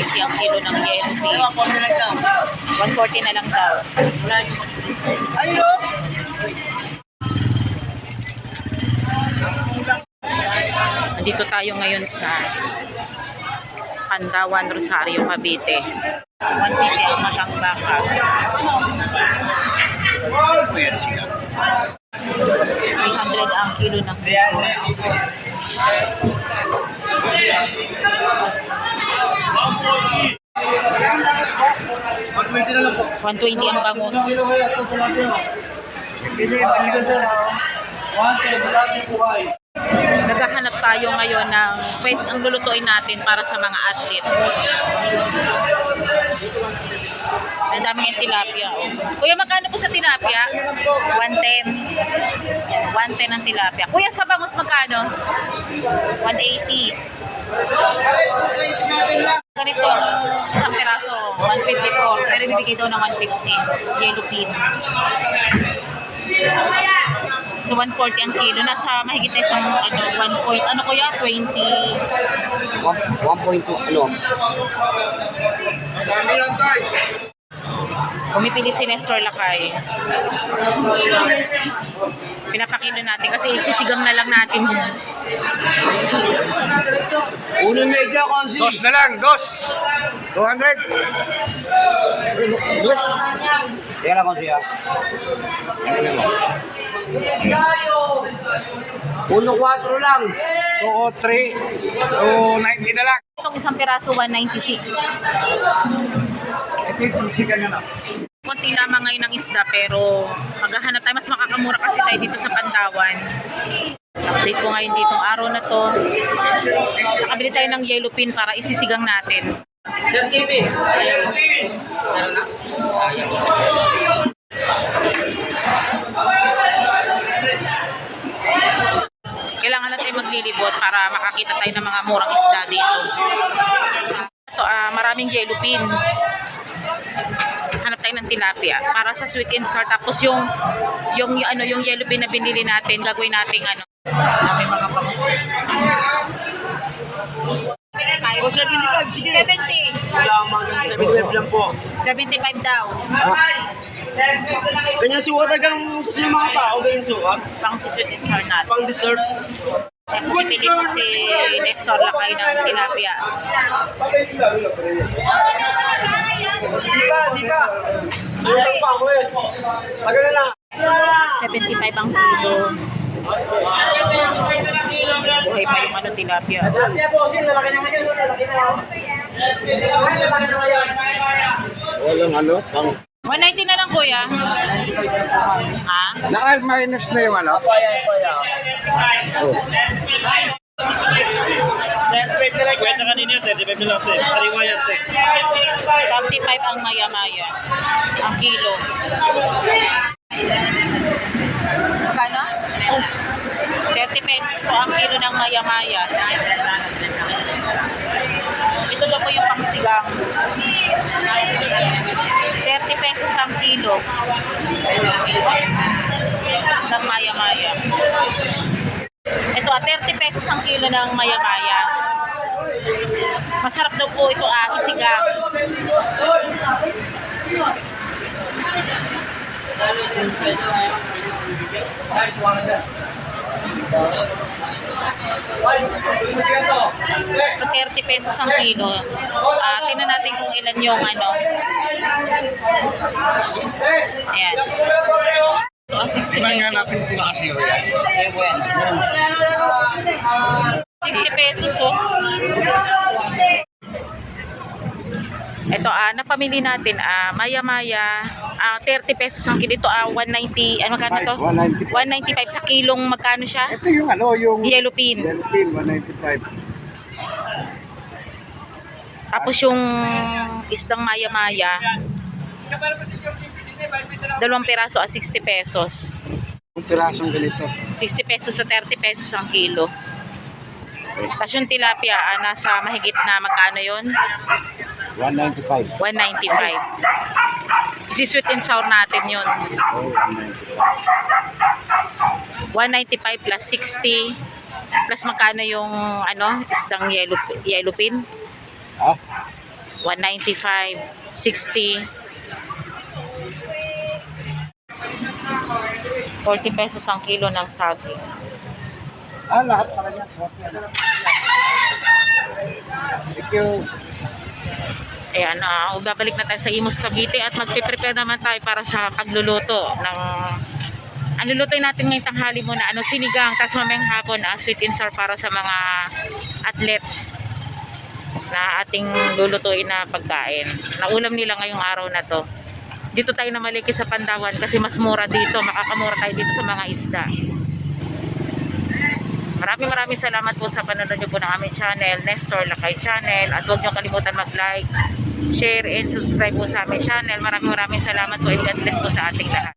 150 ang kilo ng yellow pin. 140 na lang daw. Nandito tayo ngayon sa Pandawan, Rosario, Cavite. 150 ang matang baka. 300 ang kilo ng biko. Mag-20 na lang po. 120 ang bangus. Pwede, pwede sa Wante, malaki po ay. Naghahanap tayo ngayon ng pwede ang lulutuin natin para sa mga athletes. Ang dami ng tilapia. Oh. Kuya, magkano po sa tilapia? 110. Yan, 110 ang tilapia. Kuya, sa bangus magkano? 180. Ganito, isang piraso, 154. Pero bibigay daw ng 150. Yellow pin. So 140 ang kilo. Nasa mahigit na isang ano, 1 point, ano kuya? 20. 1.2 ano? Dami lang tayo. Pumipili si Nestor Lakay. Pinapakilo natin kasi isisigang na lang natin yun. Uno medya, Konsi. Dos na lang, dos! 200! Kaya lang ko siya. Ano mo? 1.4 lang. 2.3. 2.90 na lang. Itong isang piraso, 196. Ito yung sigan na na. Konti lamang ngayon ng isda pero maghahanap tayo. Mas makakamura kasi tayo dito sa Pandawan. Update ko ngayon ditong araw na to. Nakabili tayo ng yellow pin para isisigang natin. Kailangan natin maglilibot para makakita tayo ng mga murang isda dito. Ito, ah, maraming yellow pin. Hanap tayo ng tilapia para sa sweet and sour. Tapos yung yung, yung ano yung yellow pin na binili natin, gagawin nating ano. Ah, may mga pangus. O, 75, sige. 70. Wala ang mga 75 lang po. 75 daw. Ganyan suwat agang gusto yung mga tao, ganyan. Pang si and sour natin. Pang dessert. Pipili po si Nestor Lakay ng tilapia. Di ka, di ka. Utang pa ako eh. Tagal na lang. 75 ang kilo. Buhay pa yung ano tilapia. Po, sin, lalaki na ngayon, lalaki na. Lalaki na ngayon. Walang ano? Pang... 190 na lang kuya. Ha? Nakal minus na yung ano? Paya, paya. Oh. Kwenta kanina yun, 35 lang sir. Sariwa yan, te. 35 ang maya-maya. Ang kilo. Magkano? 30 pesos po ang kilo ng maya-maya. Ito daw po yung pangsigang. 30 pesos ang kilo. Ng maya-maya. Ito ah, 30 pesos ang kilo ng maya-maya. Masarap daw po ito ah, isigang. Sa 30 pesos ang kilo. Ah, tingnan natin kung ilan yung ano. Ayan. So, ah, 60 pesos. kung nakasiro yan. Sa'yo po yan. 60 pesos oh. Ito ah, napamili natin ah, maya-maya, ah, 30 pesos ang kilo. Ito ah, 190, ano magkano to? 195. 195 sa kilong magkano siya? Ito yung ano, yung... Yellow pin. Yellow pin, 195. Tapos yung isdang maya-maya, dalawang piraso ah, 60 pesos. Yung pirasong ganito. 60 pesos sa 30 pesos ang kilo. Tapos yung tilapia, ah, nasa mahigit na magkano yon 195. 195. Isi-sweet and sour natin yun. Oh, 195. 195 plus 60 plus magkano yung ano, isdang yellow, yellow pin? Ah? 195, 60. 40 pesos ang kilo ng saging. Ah, lahat pala niya. Thank you. Ayan, ah, babalik na tayo sa Imus Cavite at magpe-prepare naman tayo para sa pagluluto ng ang lulutuin natin ngayong tanghali muna, ano, sinigang, tapos mamayang hapon, ah, sweet and sour para sa mga athletes na ating lulutuin na pagkain. Naulam nila ngayong araw na to. Dito tayo na maliki sa Pandawan kasi mas mura dito, makakamura tayo dito sa mga isda. Maraming maraming salamat po sa panonood niyo po ng aming channel, Nestor Lakay Channel. At huwag niyo kalimutan mag-like, share, and subscribe po sa aming channel. Maraming maraming salamat po and God bless po sa ating lahat.